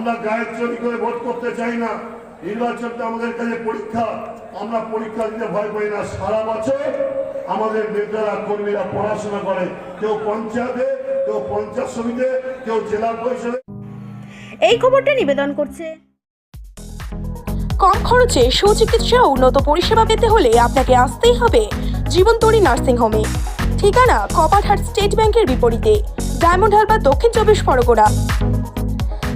আমরা গায়ের চুরি করে ভোট করতে চাই না। নির্বাচনটা আমাদের কাছে পরীক্ষা। আমরা পরীক্ষা দিতে ভয় পাই না। সারা বছর আমাদের নেতারা কর্মীরা পড়াশোনা করে। কেউ পঞ্চায়েতে কেউ পঞ্চায়েত সমিতিতে কেউ জেলা পরিষদে। এই খবরটা নিবেদন করছে। কম খরচে সুচিকিৎসা উন্নত পরিষেবা পেতে হলে আপনাকে আসতেই হবে জীবনতরী নার্সিং হোমে। ঠিকানা কপারহাট স্টেট ব্যাংকের বিপরীতে। ডায়মন্ড হারবার দক্ষিণ চব্বিশ পরগনা।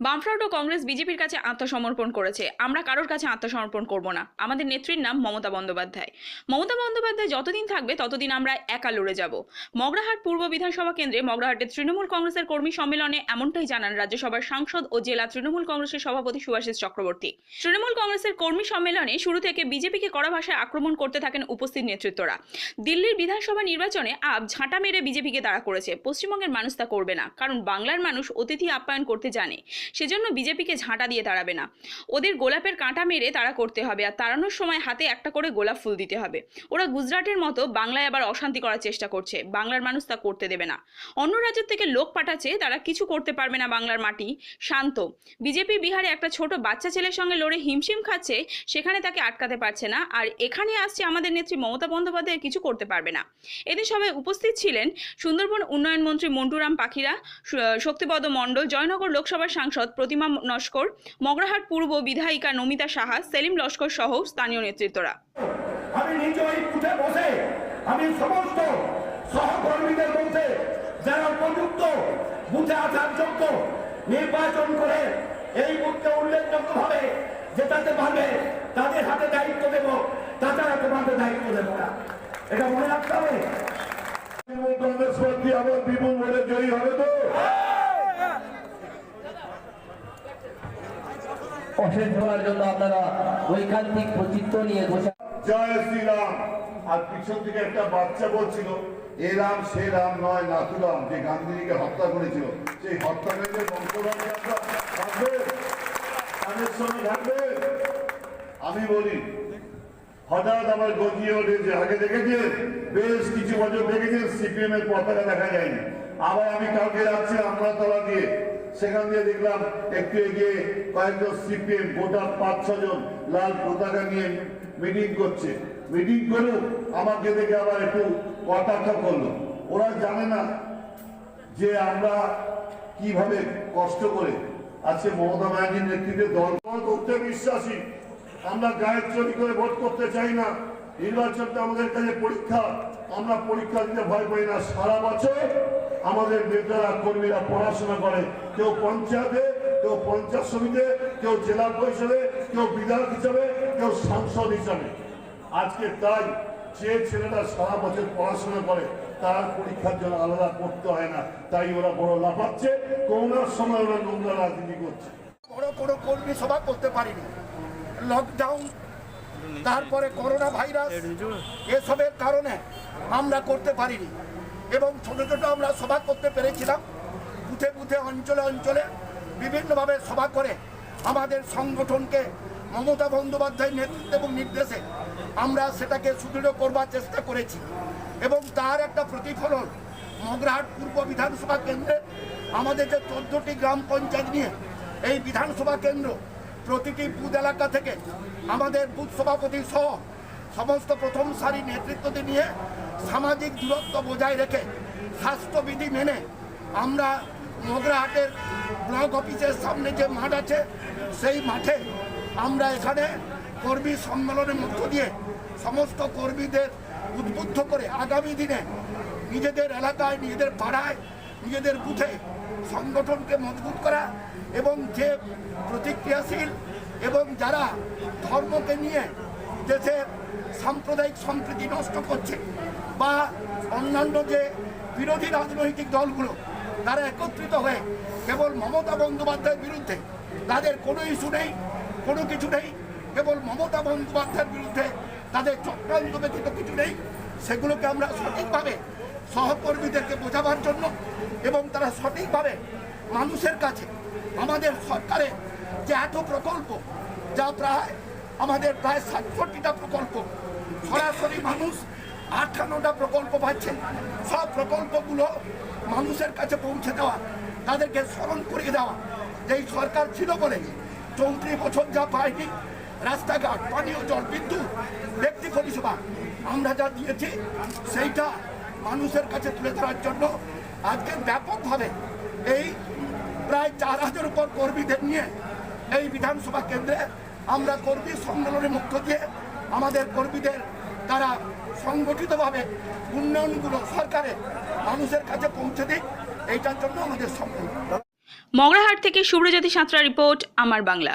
left front ও কংগ্রেস বিজেপির কাছে আত্মসমর্পণ করেছে। আমরা কারোর কাছে আত্মসমর্পণ করব না। আমাদের নেত্রীর নাম মমতা বন্দ্যোপাধ্যায়। মমতা বন্দ্যোপাধ্যায় যতদিন থাকবে, ততদিন আমরা একা লড়ে যাব। মগরাহাট পূর্ব বিধানসভা কেন্দ্রে মগরাহাটের তৃণমূল কংগ্রেসের কর্মী সম্মেলনে এমনটাই জানান রাজ্যসভার সাংসদ ও জেলা তৃণমূল কংগ্রেসের সভাপতি সুভাষিস চক্রবর্তী। তৃণমূল কংগ্রেসের কর্মী সম্মেলনে শুরু থেকে বিজেপিকে কড়া ভাষায় আক্রমণ করতে থাকেন উপস্থিত নেতৃত্বরা। দিল্লির বিধানসভা নির্বাচনে আপ ঝাঁটা মেরে বিজেপিকে তাড়া করেছে। পশ্চিমবঙ্গের মানুষ তা করবে না, কারণ বাংলার মানুষ অতিথি আপ্যায়ন করতে জানে। সেজন্য বিজেপিকে ঝাঁটা দিয়ে তাড়াবে না। ওদের গোলাপের কাঁটা মেরে তারা করতে হবে আর তাড়ানোর সময় হাতে একটা করে গোলাপ ফুল দিতে হবে। ওরা গুজরাটের মতো বাংলায় আবার অশান্তি করার চেষ্টা করছে। বাংলার মানুষ তা করতে দেবে না। অন্য রাজ্যের থেকে লোক পাঠাচ্ছে, তারা কিছু করতে পারবে না বাংলার মাটি। শান্ত। বিজেপি বিহারে একটা ছোট বাচ্চা ছেলের সঙ্গে লড়ে হিমশিম খাচ্ছে, সেখানে তাকে আটকাতে পারছে না। আর এখানে আসছে আমাদের নেত্রী মমতা বন্দ্যোপাধ্যায়, কিছু করতে পারবে না। এদিন সবাই উপস্থিত ছিলেন সুন্দরবন উন্নয়ন মন্ত্রী মন্টুরাম পাখিরা, শক্তিপদ মণ্ডল, জয়নগর লোকসভার সাংসদ প্রতিমা নস্কর মগরাহাট পূর্ব বিধায়িকা নমিতা সাহা সেলিম লস্কর সহ স্থানীয় নেতৃত্বরা। আমি নিজেই উঠে বসে আমি সমস্ত সহকর্মীদের মধ্যে যারা উপযুক্ত বুঝে আসার যোগ্য নির্বাচন করে এই মুহূর্তে উল্লেখযোগ্যভাবে জেতাতে পারবে তাদের হাতে দায়িত্ব দেব তাছাড়া তোমাদের দায়িত্ব দেব না। এটা মনে রাখতে হবে। কংগ্রেস প্রার্থী আবার বিপুল ভোটে জয়ী হবে তো? অশেষ ধরার জন্য আপনারা ঐকান্তিক চিত্র নিয়ে বসে জয় শ্রীরাম আর পিছন থেকে একটা বাচ্চা বলছিল, এ রাম, সে রাম নয়, নাথুরাম, যে গান্ধীজিকে হত্যা করেছিল। সেই হত্যাকারীদের বংশধরকে আমরা থাকবে সঙ্গে থাকবে আমি বলি, হঠাৎ আবার গজিয়ে উঠেছে আগে দেখেছেন বেশ কিছু বছর দেখেছেন সিপিএম এর পতাকা দেখা যায়নি। আবার আমি কালকে যাচ্ছি আমরাতলা দিয়ে। সেখান দিয়ে দেখলাম একটু এগিয়ে কয়েকজন সিপিএম গোটা পাঁচ ছজন লাল পতাকা নিয়ে মিটিং করছে। মিটিং করুক আমাকে দেখে আবার একটু কটাক্ষ করল। ওরা জানে না যে আমরা কীভাবে কষ্ট করে আজকে মমতা ব্যানার্জির নেতৃত্বে দল করতে বিশ্বাসী। আমরা গায়ের চুরি করে ভোট করতে চাই না। নির্বাচনটা আমাদের কাছে পরীক্ষা। আমরা পরীক্ষা দিতে ভয় পাই না। সারা বছর আমাদের নেতারা, কর্মীরা পড়াশোনা করে। কেউ পঞ্চায়েতে, কেউ পঞ্চায়েত সমিতিতে, কেউ জেলা পরিষদে, কেউ বিধায়ক হিসাবে, কেউ সাংসদ হিসাবে। আজকে তাই যে ছেলেটা সারা বছর পড়াশোনা করে, তার পরীক্ষার জন্য আলাদা পড়তে হয় না। তাই ওরা বড় লাফাচ্ছে। করোনার সময় ওরা নোংরা রাজনীতি করছে। বড় কোনো কর্মী সভা করতে পারিনি। লকডাউন তারপরে করোনা ভাইরাস এসবের কারণে আমরা করতে পারিনি। এবং ছোট ছোট আমরা সভা করতে পেরেছিলাম। বুথে বুথে, অঞ্চলে অঞ্চলে বিভিন্নভাবে সভা করে আমাদের সংগঠনকে মমতা বন্দ্যোপাধ্যায়ের নেতৃত্বে এবং নির্দেশে আমরা সেটাকে সুদৃঢ় করবার চেষ্টা করেছি। এবং তার একটা প্রতিফলন মগরাহাট পূর্ব বিধানসভা কেন্দ্রে আমাদের যে চোদ্দটি গ্রাম পঞ্চায়েত নিয়ে এই বিধানসভা কেন্দ্র প্রতিটি বুথ এলাকা থেকে আমাদের বুথ সভাপতি সহ সমস্ত প্রথম সারি নেতৃত্বতে নিয়ে সামাজিক দূরত্ব বজায় রেখে স্বাস্থ্যবিধি মেনে আমরা মগরাহাটের ব্লক অফিসের সামনে যে মাঠ আছে, সেই মাঠে আমরা এখানে কর্মী সম্মেলনের মধ্য দিয়ে সমস্ত কর্মীদের উদ্বুদ্ধ করে আগামী দিনে নিজেদের এলাকায়, নিজেদের পাড়ায়, নিজেদের বুথে সংগঠনকে মজবুত করা এবং যে প্রতিক্রিয়াশীল এবং যারা ধর্মকে নিয়ে দেশের সাম্প্রদায়িক সম্প্রীতি নষ্ট করছে বা অন্যান্য যে বিরোধী রাজনৈতিক দলগুলো, তারা একত্রিত হয়ে কেবল মমতা বন্দ্যোপাধ্যায়ের বিরুদ্ধে তাদের কোনো ইস্যু নেই, কোনো কিছু নেই, কেবল মমতা বন্দ্যোপাধ্যায়ের বিরুদ্ধে তাদের চক্রান্ত ব্যতীত কিছু নেই, সেগুলোকে আমরা সঠিকভাবে সহকর্মীদেরকে বোঝাবার জন্য এবং তারা সঠিকভাবে মানুষের কাছে আমাদের সরকারের যে এত প্রকল্প, যা প্রায় আমাদের প্রায় সাতষট্টিটা প্রকল্প, সরাসরি মানুষ আটান্নটা প্রকল্প পাচ্ছেন। সব প্রকল্পগুলো মানুষের কাছে পৌঁছে দেওয়া, তাদেরকে স্মরণ করিয়ে দেওয়া যে সরকার ছিল বলে চৌত্রিশ বছর যা পায়নি, রাস্তাঘাট, পানীয় জল, বিদ্যুৎ, ব্যক্তি পরিষেবা, আমরা যা দিয়েছি, সেইটা মানুষের কাছে তুলে ধরার জন্য আজকে ব্যাপকভাবে এই প্রায় চার হাজার উপর কর্মীদের নিয়ে এই বিধানসভা কেন্দ্রে আমরা কর্মী সম্মেলনের মধ্য দিয়ে আমাদের কর্মীদের তারা সংগঠিতভাবে উন্নয়নগুলো সরকারের মানুষের কাছে পৌঁছে দিক, এইটার জন্য আমাদের সম্মেলন মগরাহাট থেকে সুব্রজ্যোতি সাঁতরা রিপোর্ট, আমার বাংলা।